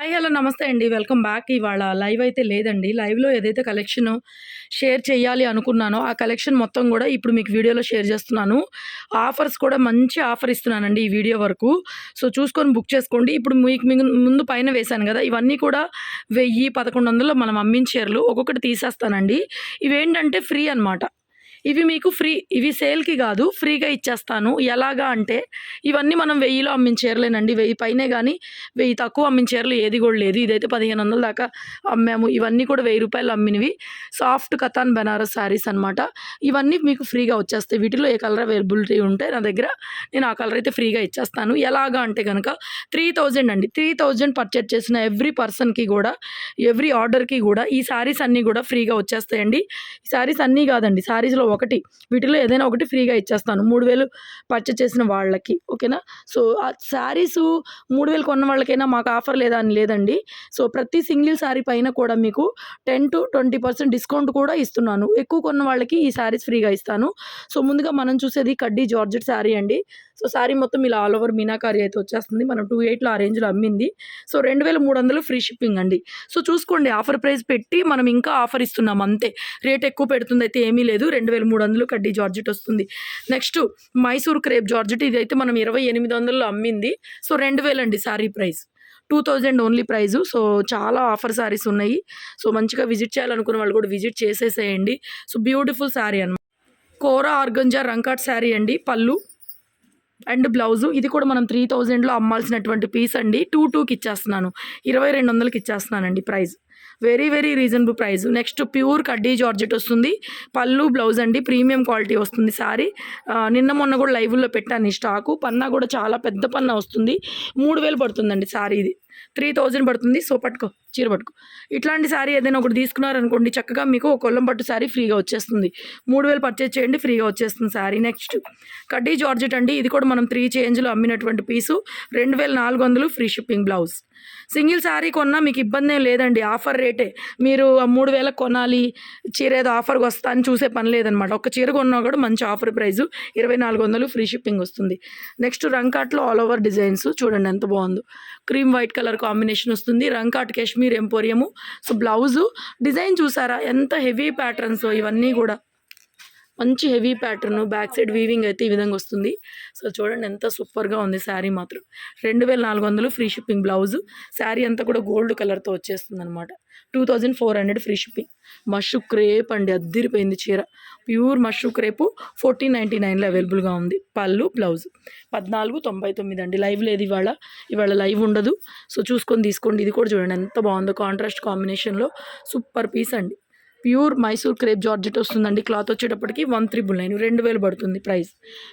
Hi hello నమస్తే అండి. Welcome back. ఇవాళ లైవ్ అయితే లేదండి. లైవ్లో ఏదైతే కలెక్షన్ షేర్ చేయాలి అనుకున్నానో ఆ కలెక్షన్ మొత్తం కూడా ఇప్పుడు మీకు వీడియోలో షేర్ చేస్తున్నాను. ఆఫర్స్ కూడా మంచి ఆఫర్ ఇస్తున్నానండి ఈ వీడియో వరకు. సో చూసుకొని బుక్ చేసుకోండి. ఇప్పుడు మీకు ముందు పైన వేశాను కదా ఇవన్నీ కూడా వెయ్యి పదకొండు వందలు మనం అమ్మించేర్లు ఒక్కొక్కటి తీసేస్తానండి. ఇవేంటంటే ఫ్రీ అనమాట ఇవి మీకు ఫ్రీ ఇవి సేల్కి కాదు ఫ్రీగా ఇచ్చేస్తాను. ఎలాగా అంటే ఇవన్నీ మనం వెయ్యిలో అమ్మించేరలేనండి వెయ్యి పైనే కానీ వెయ్యి తక్కువ అమ్మించేరలు ఏది కూడా లేదు. ఇదైతే పదిహేను వందల దాకా అమ్మాము. ఇవన్నీ కూడా వెయ్యి రూపాయలు అమ్మినవి. సాఫ్ట్ కథాన్ బెనారస్ శారీస్ అనమాట ఇవన్నీ మీకు ఫ్రీగా వచ్చేస్తాయి. వీటిలో ఏ కలర్ అవైలబిలిటీ ఉంటే నా దగ్గర నేను ఆ కలర్ అయితే ఫ్రీగా ఇచ్చేస్తాను. ఎలాగా అంటే కనుక త్రీ థౌజండ్ అండి. త్రీ థౌజండ్ పర్చేజ్ చేసిన ఎవ్రీ పర్సన్కి కూడా ఎవ్రీ ఆర్డర్కి కూడా ఈ శారీస్ అన్నీ కూడా ఫ్రీగా వచ్చేస్తాయండి. ఈ శారీస్ అన్నీ కాదండి. శారీస్లో ఒకటి వీటిలో ఏదైనా ఒకటి ఫ్రీగా ఇచ్చేస్తాను. మూడు వేలు పర్చేజ్ చేసిన వాళ్ళకి ఓకేనా? సో ఆ శారీస్ మూడు వేలు కొన్న వాళ్ళకైనా మాకు ఆఫర్ లేదా అని లేదండి. సో ప్రతి సింగిల్ శారీ పైన కూడా మీకు ten to twenty percent discount కూడా ఇస్తున్నాను. ఎక్కువ కొన్న వాళ్ళకి ఈ శారీస్ ఫ్రీగా ఇస్తాను. సో ముందుగా మనం చూసేది కడ్డీ జార్జెట్ శారీ అండి. సో శారీ మొత్తం ఇలా ఆల్ ఓవర్ మీనాకారి అయితే వచ్చేస్తుంది. మనం టూ ఎయిట్లో ఆ రేంజ్లో అమ్మింది. సో రెండు వేల మూడు వందలు ఫ్రీ షిప్పింగ్ అండి. సో చూసుకోండి ఆఫర్ ప్రైస్ పెట్టి మనం ఇంకా ఆఫర్ ఇస్తున్నాం అంతే. రేట్ ఎక్కువ పెడుతుంది అయితే ఏమీ లేదు. రెండు వేల మూడు వందలు కడ్డీ జార్జెట్ వస్తుంది. నెక్స్ట్ మైసూర్ క్రేప్ జార్జెట్ ఇది అయితే మనం ఇరవై ఎనిమిది వందల్లో అమ్మింది. సో రెండు వేలండి sari price. Two thousand only price. So చాలా ఆఫర్ శారీస్ ఉన్నాయి. సో మంచిగా విజిట్ చేయాలనుకున్న వాళ్ళు కూడా విజిట్ చేసేసేయండి. సో బ్యూటిఫుల్ శారీ అనమాట కోరా ఆర్గంజా రంకాట్ శారీ అండి. పళ్ళు అండ్ బ్లౌజు. ఇది కూడా మనం త్రీ థౌజండ్లో అమ్మాల్సినటువంటి పీస్ అండి. టూ టూకి ఇచ్చేస్తున్నాను. ఇరవై రెండు వందలకి ఇచ్చేస్తున్నానండి price very very reasonable price next pure కడ్డీ జార్జెట్ వస్తుంది. పళ్ళు బ్లౌజ్ అండి. ప్రీమియం క్వాలిటీ వస్తుంది సారీ. నిన్న మొన్న కూడా లైవ్లో పెట్టాను ఈ స్టాకు పన్నా కూడా చాలా పెద్ద పన్నా వస్తుంది. మూడు వేలు పడుతుందండి సారీ ఇది. త్రీ థౌజండ్ పడుతుంది. సో పట్టుకో చీర పట్టుకో. ఇట్లాంటి శారీ ఏదైనా ఒకటి తీసుకున్నారనుకోండి చక్కగా మీకు ఒక కొల్లం పట్టు శారీ ఫ్రీగా వచ్చేస్తుంది. మూడు వేలు పర్చేజ్ చేయండి ఫ్రీగా వచ్చేస్తుంది శారీ నెక్స్ట్ కడ్డీ జార్జెట్ అండి. ఇది కూడా మనం త్రీ చేంజ్లో అమ్మినటువంటి పీసు. రెండు వేల నాలుగు వందలు free shipping blouse. Single sari కొన్నా మీకు ఇబ్బంది ఏం లేదండి. ఆఫర్ రేటే. మీరు ఆ మూడు వేలకు కొనాలి చీర ఏదో ఆఫర్కి వస్తా అని చూసే పని లేదనమాట. ఒక చీర కొన్నా కూడా మంచి ఆఫర్ ప్రైస్ ఇరవై నాలుగు వందలు ఫ్రీ షిప్పింగ్ వస్తుంది. నెక్స్ట్ రంకాట్లో ఆల్ ఓవర్ డిజైన్స్ చూడండి ఎంత బాగుందో. క్రీమ్ వైట్ కలర్ కాంబినేషన్ వస్తుంది. రంకాట్ Kashmir emporium so blouse design చూసారా? ఎంత హెవీ ప్యాటర్న్స్ ఇవన్నీ కూడా. మంచి heavy pattern back side weaving అయితే ఈ విధంగా వస్తుంది. సో చూడండి ఎంత సూపర్గా ఉంది శారీ మాత్రం. రెండు వేల నాలుగు వందలు ఫ్రీ షిప్పింగ్ బ్లౌజ్. శారీ అంతా కూడా గోల్డ్ కలర్తో వచ్చేస్తుంది అనమాట two thousand four hundred free shipping. మషు crepe అండి అద్దిరిపోయింది చీర. ప్యూర్ మషు క్రేపు ఫోర్టీన్ నైంటీ నైన్లో అవైలబుల్గా ఉంది. పళ్ళు బ్లౌజ్. పద్నాలుగు తొంభై తొమ్మిది అండి. లైవ్ లేదు ఇవాళ. ఇవాళ లైవ్ ఉండదు. సో చూసుకొని తీసుకోండి. ఇది కూడా చూడండి ఎంత బాగుందో కాంట్రాస్ట్ కాంబినేషన్లో. సూపర్ పీస్ అండి. ప్యూర్ మైసూర్ క్రేప్ జార్జెట్ వస్తుందండి. క్లాత్ వచ్చేటప్పటికి వన్ త్రిబుల్ నైన్. రెండు వేలు పడుతుంది ప్రైస్.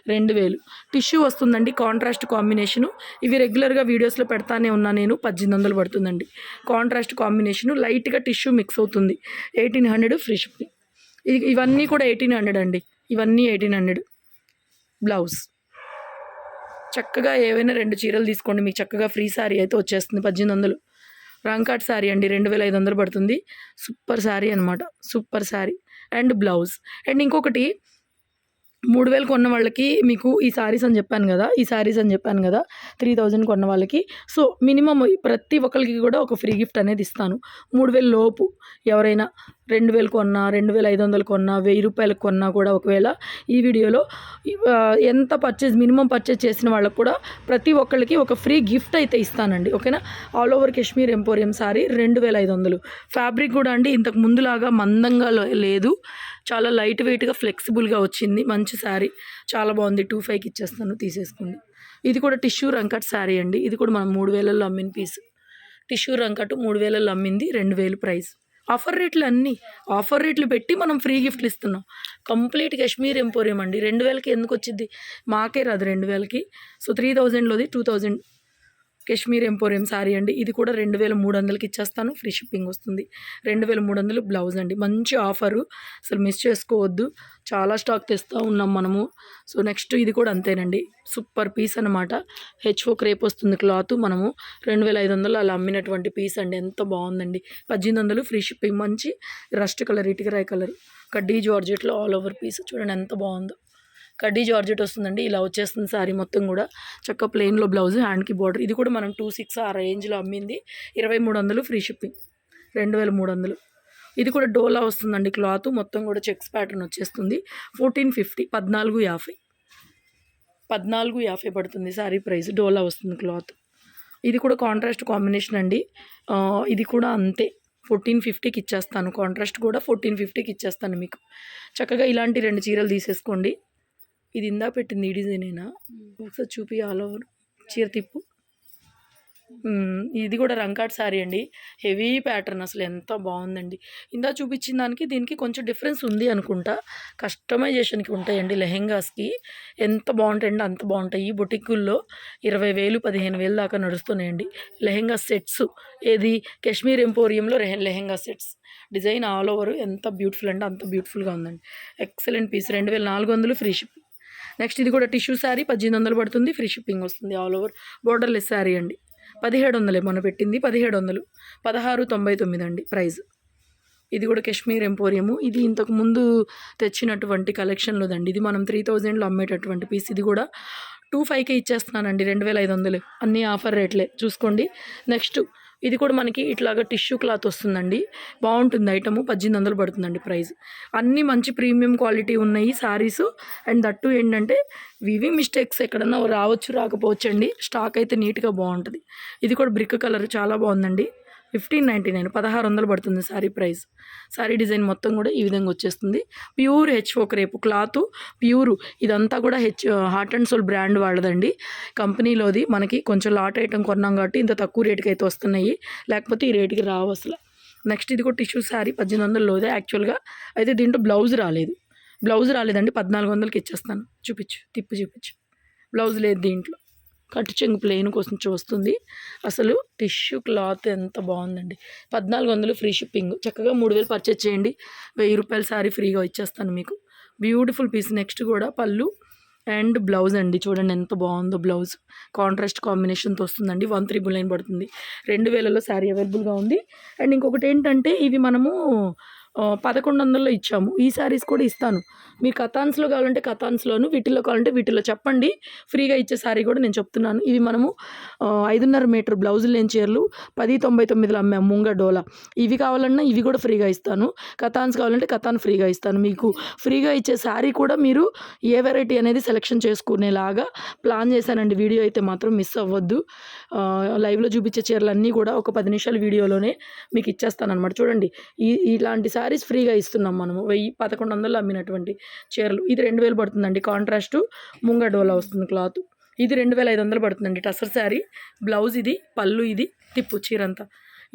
రెండు వేలు. టిష్యూ వస్తుందండి. Contrast combination. ఇవి రెగ్యులర్గా వీడియోస్లో పెడతానే ఉన్నా నేను. పద్దెనిమిది వందలు పడుతుందండి. Contrast combination. లైట్గా టిష్యూ మిక్స్ అవుతుంది. Eighteen hundred free shipping. ఇవన్నీ కూడా ఎయిటీన్ హండ్రెడ్ అండి. ఇవన్నీ ఎయిటీన్ హండ్రెడ్. బ్లౌజ్. చక్కగా ఏవైనా రెండు చీరలు తీసుకోండి. మీకు చక్కగా ఫ్రీ శారీ అయితే వచ్చేస్తుంది. పద్దెనిమిది వందలు. రంకాట్ శారీ అండి. రెండు వేల ఐదు వందలు పడుతుంది. సూపర్ శారీ అనమాట super sari and blouse. And ఇంకొకటి మూడు వేలు కొన్న వాళ్ళకి మీకు ఈ శారీస్ అని చెప్పాను కదా. ఈ శారీస్ అని చెప్పాను కదా. త్రీ థౌజండ్ కొన్న వాళ్ళకి. సో మినిమం ప్రతి ఒక్కరికి కూడా ఒక ఫ్రీ గిఫ్ట్ అనేది ఇస్తాను. మూడు వేల లోపు ఎవరైనా రెండు వేలు కొన్నా రెండు వేల ఐదు వందలు కొన్నా వెయ్యి రూపాయలకు కొన్నా కూడా ఒకవేళ ఈ వీడియోలో ఎంత పర్చేజ్ మినిమం పర్చేజ్ చేసిన వాళ్ళకు కూడా ప్రతి ఒక్కళ్ళకి ఒక ఫ్రీ గిఫ్ట్ అయితే ఇస్తానండి. ఓకేనా? All over Kashmir emporium sari రెండు వేల ఐదు వందలు. ఫ్యాబ్రిక్ కూడా అండి ఇంతకు ముందులాగా మందంగా లేదు. చాలా లైట్ వెయిట్గా ఫ్లెక్సిబుల్గా వచ్చింది. మంచి శారీ చాలా బాగుంది. టూ ఫైవ్కి ఇచ్చేస్తాను తీసేసుకోండి. ఇది కూడా టిష్యూ రంకట్ శారీ అండి. ఇది కూడా మనం మూడు వేలల్లో అమ్మిన పీస్ టిష్యూ రంకట్ మూడు వేలల్లో అమ్మింది రెండు వేలు ప్రైస్ ఆఫర్ రేట్లు అన్నీ. ఆఫర్ రేట్లు పెట్టి మనం ఫ్రీ గిఫ్ట్లు ఇస్తున్నాం. కంప్లీట్ కాశ్మీర్ ఎంపోరియం అండి. రెండు వేలకి ఎందుకు వచ్చింది? మాకే రాదు రెండు వేలకి. So three థౌజండ్లోది two thousand Kashmir emporium sari అండి. ఇది కూడా రెండు వేల మూడు వందలకి ఇచ్చేస్తాను. ఫ్రీ షిప్పింగ్ వస్తుంది. రెండు వేల మూడు వందలు బ్లౌజ్ అండి. మంచి ఆఫరు. అసలు మిస్ చేసుకోవద్దు. చాలా స్టాక్ తెస్తూ ఉన్నాం మనము. సో నెక్స్ట్ ఇది కూడా అంతేనండి. సూపర్ పీస్ అనమాట హెచ్ఓ క్రేప్ వస్తుంది క్లాత్ మనము. రెండు వేల ఐదు వందలు అలా అమ్మినటువంటి పీస్ అండి. ఎంత బాగుందండి. పద్దెనిమిది వందలు ఫ్రీ షిప్పింగ్. మంచి రస్ట్ కలర్ ఇటుకరాయి కలర్. కడ్డీ జార్జెట్లో ఆల్ ఓవర్ పీస్. చూడండి ఎంత బాగుందో. కడ్డీ జార్జెట్ వస్తుందండి. ఇలా వచ్చేస్తుంది శారీ మొత్తం కూడా. చక్క ప్లెయిన్లో బ్లౌజ్ హ్యాండ్కి బార్డర్ ఇది కూడా మనం టూ సిక్స్ ఆ రేంజ్లో అమ్మింది. ఇరవై మూడు వందలు ఫ్రీ షిప్పింగ్ రెండు వేల మూడు వందలు. ఇది కూడా డోలా వస్తుందండి క్లాత్. మొత్తం కూడా చెక్స్ ప్యాటర్న్ వచ్చేస్తుంది. ఫోర్టీన్ ఫిఫ్టీ పద్నాలుగు యాభై. పద్నాలుగు యాభై పడుతుంది శారీ ప్రైస్ డోలా వస్తుంది క్లాత్. ఇది కూడా కాంట్రాస్ట్ కాంబినేషన్ అండి. ఇది కూడా అంతే. ఫోర్టీన్ ఫిఫ్టీకి ఇచ్చేస్తాను. కాంట్రాస్ట్ కూడా ఫోర్టీన్ ఫిఫ్టీకి ఇచ్చేస్తాను మీకు. చక్కగా ఇలాంటి రెండు చీరలు తీసేసుకోండి. ఇది ఇందా పెట్టింది ఈ డిజైనేనా ఒకసారి చూపి ఆల్ ఓవర్ చీర తిప్పు. ఇది కూడా రంకాట్ శారీ అండి. హెవీ ప్యాటర్న్ అసలు ఎంత బాగుందండి. ఇందా చూపించిన దానికి దీనికి కొంచెం డిఫరెన్స్ ఉంది అనుకుంటా. కస్టమైజేషన్కి ఉంటాయండి లెహెంగాస్కి ఎంత బాగుంటాయండి అంత బాగుంటాయి. ఈ బొటిక్కుల్లో ఇరవై వేలు పదిహేను వేలు దాకా నడుస్తున్నాయండి. లెహెంగా సెట్స్ ఏది? Kashmir ఎంపోరియంలో lehenga sets design all over ఎంత బ్యూటిఫుల్ అంటే అంత బ్యూటిఫుల్గా ఉందండి. ఎక్సలెంట్ పీస్ రెండు వేల నాలుగు వందలు ఫ్రీ షిప్పింగ్ నెక్స్ట్ ఇది కూడా టిష్యూ శారీ పద్దెనిమిది వందలు పడుతుంది. ఫ్రీ షిప్పింగ్ వస్తుంది ఆల్ ఓవర్. బోర్డర్లెస్ శారీ అండి. పదిహేడు వందలే మొన్న పెట్టింది. పదిహేడు వందలు. పదహారు తొంభై తొమ్మిది అండి ప్రైస్. ఇది కూడా కాశ్మీర్ ఎంపోరియము. ఇది ఇంతకు ముందు తెచ్చినటువంటి కలెక్షన్లోదండి. ఇది మనం త్రీ థౌజండ్లో అమ్మేటటువంటి పీస్ ఇది కూడా టూ ఫైవ్కే ఇచ్చేస్తున్నానండి. రెండు వేల ఐదు వందలు. అన్నీ ఆఫర్ రేట్లే. చూసుకోండి. నెక్స్ట్ ఇది కూడా మనకి ఇట్లాగా టిష్యూ క్లాత్ వస్తుందండి. బాగుంటుంది ఐటమ్. పద్దెనిమిది వందలు పడుతుందండి ప్రైస్. అన్నీ మంచి ప్రీమియం క్వాలిటీ ఉన్నాయి సారీస్. అండ్ దట్టు ఏంటంటే వివి మిస్టేక్స్ ఎక్కడన్నా రావచ్చు రాకపోవచ్చు అండి స్టాక్ అయితే నీట్గా బాగుంటుంది. ఇది కూడా బ్రిక్ కలర్ చాలా బాగుందండి. ఫిఫ్టీన్ నైంటీ నైన్ పదహారు వందలు పడుతుంది శారీ ప్రైస్. శారీ డిజైన్ మొత్తం కూడా ఈ విధంగా వచ్చేస్తుంది. ప్యూర్ హెచ్ ఒక రేపు క్లాత్ ప్యూర్ ఇదంతా కూడా H heart and soul brand వాళ్ళదండి. కంపెనీలోది మనకి కొంచెం లాట్ ఐటమ్ కొన్నాం కాబట్టి ఇంత తక్కువ రేటుకి అయితే వస్తున్నాయి. లేకపోతే ఈ రేటుకి రావు అసలు. నెక్స్ట్ ఇది కూడా టిష్యూ శారీ పద్దెనిమిది వందలలోదే యాక్చువల్గా. అయితే దీంట్లో బ్లౌజ్ రాలేదు. బ్లౌజ్ రాలేదండి పద్నాలుగు వందలకి ఇచ్చేస్తాను. చూపించు తిప్పు చూపించు. బ్లౌజ్ లేదు దీంట్లో. కట్టు చెంగు ప్లెయిన్ కోసం వస్తుంది అసలు టిష్యూ క్లాత్ ఎంత బాగుందండి. పద్నాలుగు వందలు ఫ్రీ షిప్పింగ్. చక్కగా మూడు వేలు పర్చేజ్ చేయండి. వెయ్యి రూపాయల శారీ ఫ్రీగా ఇచ్చేస్తాను మీకు. Beautiful piece. నెక్స్ట్ కూడా పళ్ళు అండ్ బ్లౌజ్ అండి. చూడండి ఎంత బాగుందో బ్లౌజ్. కాంట్రాస్ట్ కాంబినేషన్తో వస్తుందండి వన్ త్రిబుల్ నైన్ పడుతుంది. రెండు వేలలో శారీ అవైలబుల్గా ఉంది. అండ్ ఇంకొకటి ఏంటంటే ఇవి మనము పదకొండు వందల్లో ఇచ్చాము. ఈ శారీస్ కూడా ఇస్తాను. మీరు కథాన్స్లో కావాలంటే కథాన్స్లోను వీటిలో కావాలంటే వీటిలో చెప్పండి. ఫ్రీగా ఇచ్చే శారీ కూడా నేను చెప్తున్నాను. ఇవి మనము ఐదున్నర మీటర్ బ్లౌజులు లేని చీరలు పది తొంభై తొమ్మిదిలో అమ్మాము ముంగ డోలా. ఇవి కావాలన్నా ఇవి కూడా ఫ్రీగా ఇస్తాను. కథాన్స్ కావాలంటే కథాన్ ఫ్రీగా ఇస్తాను. మీకు ఫ్రీగా ఇచ్చే శారీ కూడా మీరు ఏ వెరైటీ అనేది సెలెక్షన్ చేసుకునేలాగా ప్లాన్ చేశానండి. వీడియో అయితే మాత్రం మిస్ అవ్వద్దు. లైవ్లో చూపించే చీరలన్నీ కూడా ఒక పది నిమిషాల వీడియోలోనే మీకు ఇచ్చేస్తాను అనమాట చూడండి ఈ ఇలాంటి శారీస్ ఫ్రీగా ఇస్తున్నాం మనము. వెయ్యి పదకొండు వందలు అమ్మినటువంటి చీరలు. ఇది రెండు వేలు పడుతుందండి. కాంట్రాస్ట్ ముంగ డోలా వస్తుంది క్లాత్. ఇది రెండు వేల ఐదు వందలు పడుతుందండి. టసర్ శారీ బ్లౌజ్ ఇది పళ్ళు ఇది తిప్పు చీర అంతా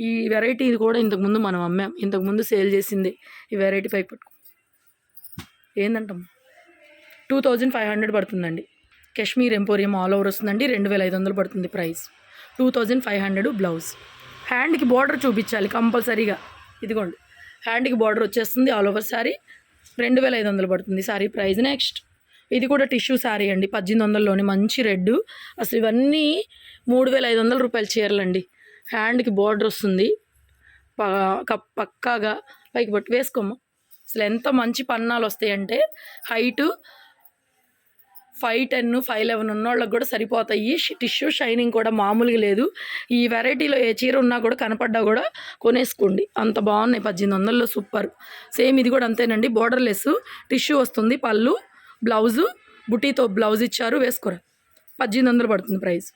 ఈ వెరైటీ ఇది కూడా ఇంతకుముందు మనం అమ్మాం. ఇంతకుముందు సేల్ చేసింది ఈ వెరైటీ పైకి పట్టుకో. ఏందంటాం టూ థౌజండ్ ఫైవ్ హండ్రెడ్ పడుతుందండి. కాశ్మీర్ ఎంపోరియం ఆల్ ఓవర్ వస్తుందండి. రెండు వేల ఐదు వందలు పడుతుంది price. Two thousand five hundred blouse. హ్యాండ్కి బార్డర్ చూపించాలి కంపల్సరీగా. ఇదిగోండి. హ్యాండ్కి బార్డర్ వచ్చేస్తుంది ఆల్ ఓవర్ శారీ రెండు వేల ఐదు వందలు పడుతుంది శారీ ప్రైస్ నెక్స్ట్. ఇది కూడా టిష్యూ శారీ అండి. పద్దెనిమిది వందల్లోనే మంచి రెడ్ అసలు ఇవన్నీ మూడు వేల ఐదు వందల రూపాయల చీరలండి. హ్యాండ్కి బార్డర్ వస్తుంది. ప- పక్కాగా. పైకి పట్టు వేసుకోము అసలు ఎంత మంచి పన్నాలు వస్తాయంటే height five ten five eleven ఉన్నోళ్ళకి కూడా సరిపోతాయి. టిష్యూ షైనింగ్ కూడా మామూలుగా లేదు. ఈ వెరైటీలో ఏ చీర ఉన్నా కూడా కనపడ్డా కూడా కొనేసుకోండి. అంత బాగున్నాయి. పద్దెనిమిది వందల్లో సూపర్. సేమ్ ఇది కూడా అంతేనండి. బోర్డర్లెస్. టిష్యూ వస్తుంది. పళ్ళు బ్లౌజు బుటీతో బ్లౌజ్ ఇచ్చారు. వేసుకోరా. పద్దెనిమిది వందలు పడుతుంది ప్రైస్.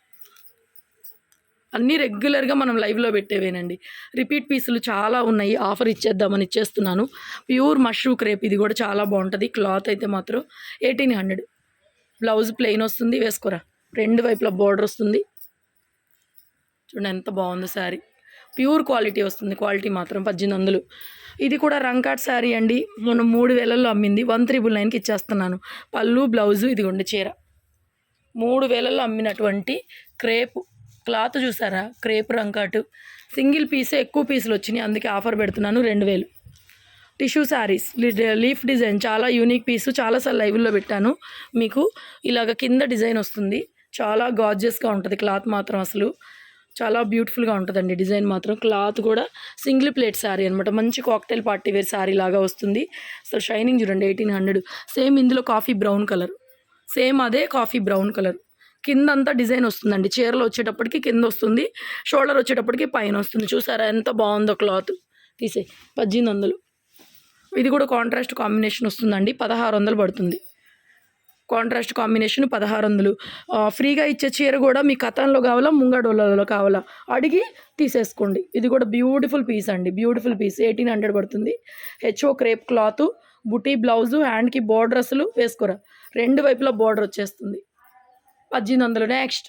అన్నీ రెగ్యులర్గా మనం లైవ్లో పెట్టేవేనండి. రిపీట్ పీసులు చాలా ఉన్నాయి. ఆఫర్ ఇచ్చేద్దామని ఇచ్చేస్తున్నాను. ప్యూర్ మష్రూ క్రేప్ ఇది కూడా చాలా బాగుంటుంది. క్లాత్ అయితే మాత్రం ఎయిటీన్ హండ్రెడ్. బ్లౌజ్ ప్లెయిన్ వస్తుంది వేసుకోరా. రెండు వైపులా బార్డర్ వస్తుంది. చూడండి ఎంత బాగుంది శారీ. ప్యూర్ క్వాలిటీ వస్తుంది క్వాలిటీ మాత్రం పద్దెనిమిది వందలు. ఇది కూడా రంకాట్ శారీ అండి. మనం మూడు వేలల్లో అమ్మింది. వన్ త్రిబుల్ నైన్కి ఇచ్చేస్తున్నాను. పళ్ళు బ్లౌజు ఇదిగోండి చీర. మూడు వేలల్లో అమ్మినటువంటి క్రేప్ క్లాత్ చూసారా? క్రేప్ రంకాటు. సింగిల్ పీసే ఎక్కువ పీసులు వచ్చినాయి. అందుకే ఆఫర్ పెడుతున్నాను రెండు వేలు. టిష్యూ శారీస్ లీఫ్ డిజైన్ చాలా యూనిక్ పీసు చాలాసార్లు లైవ్లో పెట్టాను. మీకు ఇలాగ కింద డిజైన్ వస్తుంది. చాలా గార్జియస్గా ఉంటుంది క్లాత్ మాత్రం అసలు. చాలా బ్యూటిఫుల్గా ఉంటుందండి డిజైన్ మాత్రం. క్లాత్ కూడా సింగిల్ ప్లేట్ శారీ అనమాట మంచి కాక్టైల్ పార్టీ వేర్ శారీ లాగా వస్తుంది. అసలు షైనింగ్ చూడండి ఎయిటీన్ హండ్రెడ్ సేమ్ ఇందులో కాఫీ బ్రౌన్ కలర్ సేమ్ అదే కాఫీ బ్రౌన్ కలర్ కింద అంతా డిజైన్ వస్తుందండి. చీరలు వచ్చేటప్పటికి కింద వస్తుంది. షోల్డర్ వచ్చేటప్పటికి పైన వస్తుంది. చూసారా ఎంత బాగుందో క్లాత్. తీసే పద్దెనిమిది వందలు. ఇది కూడా కాంట్రాస్ట్ కాంబినేషన్ వస్తుందండి. పదహారు వందలు పడుతుంది. కాంట్రాస్ట్ కాంబినేషన్ పదహారు వందలు ఫ్రీగా ఇచ్చే చీర కూడా మీ కథంలో కావాలా ముంగడోళ్ళలో కావాలా? అడిగి తీసేసుకోండి. ఇది కూడా బ్యూటిఫుల్ పీస్ అండి. బ్యూటిఫుల్ పీస్ ఎయిటీన్ హండ్రెడ్ పడుతుంది. హెచ్ఓ క్రేప్ క్లాత్ బుటీ బ్లౌజు హ్యాండ్కి బోర్డర్ అసలు వేసుకోరా? రెండు వైపులా బోర్డర్ వచ్చేస్తుంది. పద్దెనిమిది వందలు. నెక్స్ట్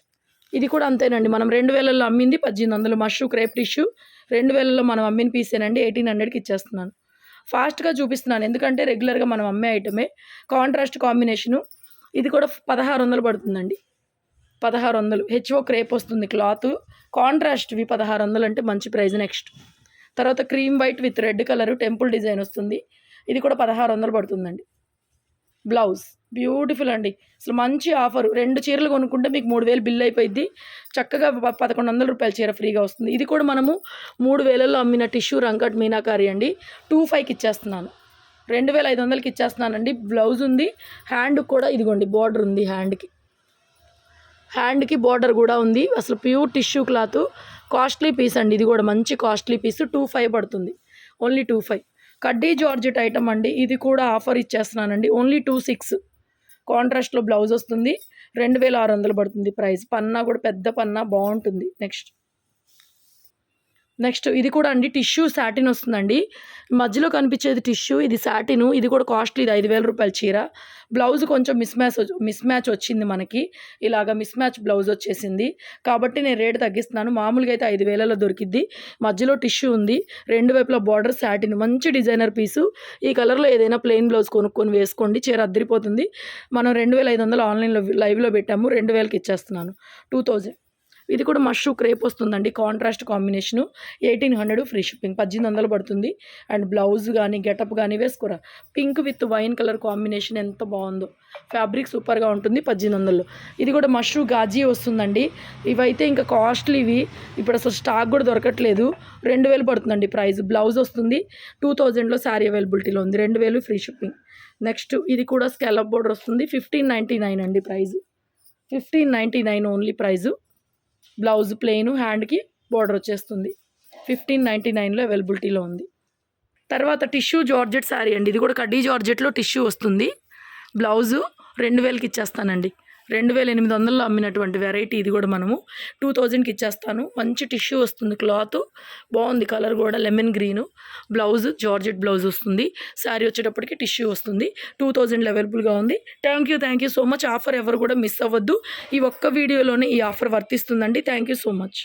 ఇది కూడా అంతేనండి. మనం రెండు వేలలో అమ్మింది పద్దెనిమిది వందలు. మష్రూ క్రేప్ టిష్యూ రెండు వేలలో మనం అమ్మిన పీసేనండి ఎయిటీన్ హండ్రెడ్కి ఇచ్చేస్తున్నాను. ఫాస్ట్గా చూపిస్తున్నాను. ఎందుకంటే రెగ్యులర్గా మనం అమ్మే ఐటమే. Contrast combination. ఇది కూడా పదహారు వందలు పడుతుందండి. పదహారు వందలు హెచ్ఓ క్రేప్ వస్తుంది క్లాత్. కాంట్రాస్ట్వి పదహారు వందలు అంటే మంచి ప్రైస్ నెక్స్ట్. తర్వాత cream white with red colour temple design వస్తుంది. ఇది కూడా పదహారు వందలు పడుతుందండి. బ్లౌజ్. బ్యూటిఫుల్ అండి. అసలు మంచి ఆఫర్. రెండు చీరలు కొనుక్కుంటే మీకు మూడు వేలు బిల్ అయిపోయింది చక్కగా ప- పదకొండు వందల రూపాయల చీర ఫ్రీగా వస్తుంది. ఇది కూడా మనము మూడు వేలలో అమ్మిన టిష్యూ రంకట్ మీనాకారి అండి. టూ ఫైవ్కి ఇచ్చేస్తున్నాను. రెండు వేల ఐదు వందలకి ఇచ్చేస్తున్నానండి. బ్లౌజ్ ఉంది. హ్యాండ్ కూడా ఇదిగోండి బార్డర్ ఉంది హ్యాండ్కి. హ్యాండ్కి బార్డర్ కూడా ఉంది. అసలు pure tissue cloth. Costly piece అండి ఇది కూడా. మంచి కాస్ట్లీ పీస్. టూ ఫైవ్ పడుతుంది. Only two five. కడ్డీ జార్జెట్ ఐటమ్ అండి. ఇది కూడా ఆఫర్ ఇచ్చేస్తున్నానండి. Only two six. కాంట్రాస్ట్లో బ్లౌజ్ వస్తుంది. రెండు వేల ఆరు వందలు పడుతుంది ప్రైస్. పన్నా కూడా పెద్ద పన్నా బాగుంటుంది. నెక్స్ట్. నెక్స్ట్ ఇది కూడా అండి టిష్యూ శాటిన్ వస్తుందండి. మధ్యలో కనిపించేది టిష్యూ ఇది శాటిన్ ఇది కూడా కాస్ట్లీ ఇది ఐదు వేల రూపాయల చీర. బ్లౌజ్ కొంచెం మిస్ మ్యాచ్ మిస్ మ్యాచ్ వచ్చింది మనకి. ఇలాగ మిస్ మ్యాచ్ బ్లౌజ్ వచ్చేసింది. కాబట్టి నేను రేటు తగ్గిస్తున్నాను. మామూలుగా అయితే ఐదు వేలలో దొరికిద్ది. మధ్యలో టిష్యూ ఉంది. రెండు వైపులా బార్డర్ శాటిన్ మంచి డిజైనర్ పీసు. ఈ కలర్లో ఏదైనా ప్లెయిన్ బ్లౌజ్ కొనుక్కొని వేసుకోండి. చీర అద్దరిపోతుంది. మనం రెండు వేల ఐదు వందలు ఆన్లైన్లో లైవ్లో పెట్టాము. రెండు వేలకి ఇచ్చేస్తున్నాను. Two thousand. ఇది కూడా మష్రూ క్రేప్ వస్తుందండి. Contrast combination. Eighteen hundred free shipping. పద్దెనిమిది వందలు పడుతుంది. అండ్ బ్లౌజ్ కానీ గెటప్ కానీ వేసుకోరా? Pink with wine colour combination ఎంత బాగుందో. ఫ్యాబ్రిక్ సూపర్గా ఉంటుంది. పద్దెనిమిది వందలు. ఇది కూడా మష్రూ గాజీ వస్తుందండి. ఇవైతే ఇంకా కాస్ట్లీవి ఇప్పుడు అసలు స్టాక్ కూడా దొరకట్లేదు. రెండు వేలు పడుతుందండి ప్రైస్. బ్లౌజ్ వస్తుంది. టూ థౌజండ్లో శారీ అవైలబిలిటీలో ఉంది. రెండు వేలు ఫ్రీ షిప్పింగ్. నెక్స్ట్ ఇది కూడా స్కాలప్ బోర్డర్ వస్తుంది. ఫిఫ్టీన్ నైంటీ నైన్ అండి price fifteen ninety nine only price blouse plain హ్యాండ్కి బార్డర్ వచ్చేస్తుంది. ఫిఫ్టీన్ నైంటీ నైన్లో అవైలబిలిటీలో ఉంది. తర్వాత టిష్యూ జార్జెట్ శారీ అండి. ఇది కూడా కడ్డీ జార్జెట్లో టిష్యూ వస్తుంది. బ్లౌజు రెండు వేలకి ఇచ్చేస్తానండి. రెండు వేల ఎనిమిది వందల్లో అమ్మినటువంటి వెరైటీ ఇది కూడా మనము. టూ థౌజండ్కి ఇచ్చేస్తాను. మంచి టిష్యూ వస్తుంది క్లాత్ బాగుంది కలర్ కూడా. Lemon green blouse georgette blouse వస్తుంది. శారీ వచ్చేటప్పటికి టిష్యూ వస్తుంది. టూ థౌజండ్లో అవైలబుల్గా ఉంది. Thank you thank you so much offer ఎవరు కూడా మిస్ అవ్వద్దు. ఈ ఒక్క వీడియోలోనే ఈ offer వర్తిస్తుందండి. Thank you so much